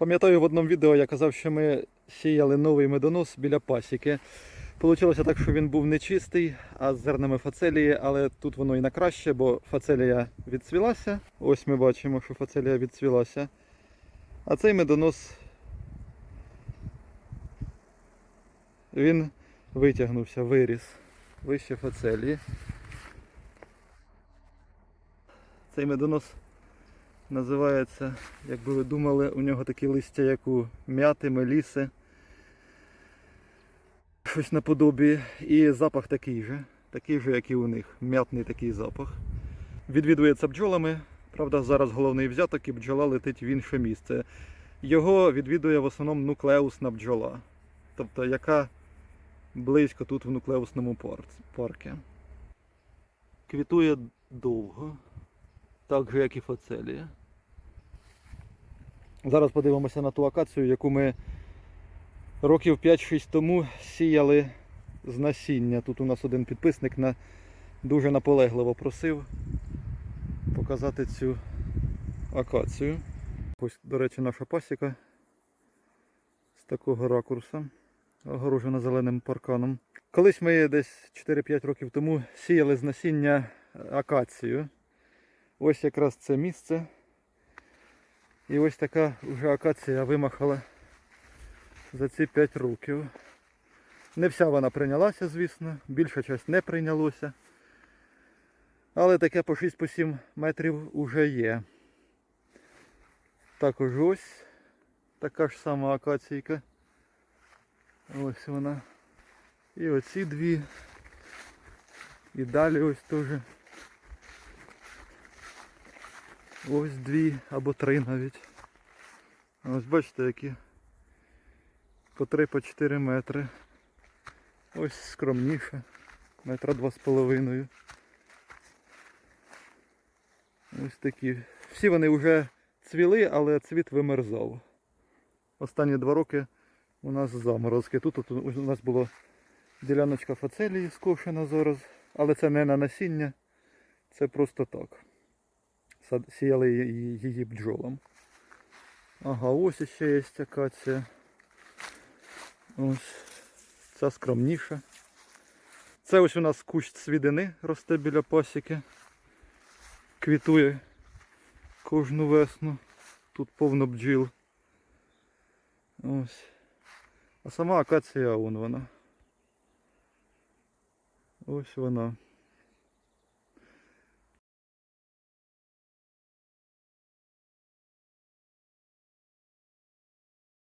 Пам'ятаю в одному відео я казав, що ми сіяли новий медонос біля пасіки. Получилося так, що він був нечистий, а з зернами фацелії, але тут воно і на краще, бо фацелія відцвілася. Ось ми бачимо, що фацелія відцвілася. А цей медонос він витягнувся, виріс вище фацелії. Цей медонос називається, як би ви думали, у нього такі листя, як у м'яти, меліси. Щось наподобі. І запах такий же, такий же, як і у них. М'ятний такий запах. Відвідується бджолами. Правда, зараз головний взяток і бджола летить в інше місце. Його відвідує в основному нуклеусна бджола. Тобто, яка близько тут в нуклеусному пар- парку. Квітує довго. Так же, як і фацелія. Зараз подивимося на ту акацію, яку ми років 5-6 тому сіяли з насіння. Тут у нас один підписник на, дуже наполегливо просив показати цю акацію. Ось, до речі, наша пасіка з такого ракурсу, огорожена зеленим парканом. Колись ми десь 4-5 років тому сіяли з насіння акацію. Ось якраз це місце. І ось така вже акація вимахала за ці 5 років. Не вся вона прийнялася, звісно, більша часть не прийнялося. Але таке по 6-7 метрів уже є. Також ось така ж сама акаційка. Ось вона. І оці дві. І далі ось теж. Ось дві або три навіть. Ось бачите, які по 3 по 4 метри. Ось скромніше. Метра два з половиною. Ось такі. Всі вони вже цвіли, але цвіт вимерзав. Останні два роки у нас заморозки. Тут, от у нас була діляночка фацелії скошена зараз, але це не на насіння, це просто так. Сіяли її, бджолам. Ага, ось ще є акація. Ось. Ця скромніша. Це ось у нас кущ цвідини росте біля пасіки. Квітує кожну весну. Тут повно бджіл. Ось. А сама акація вон вона. Ось вона.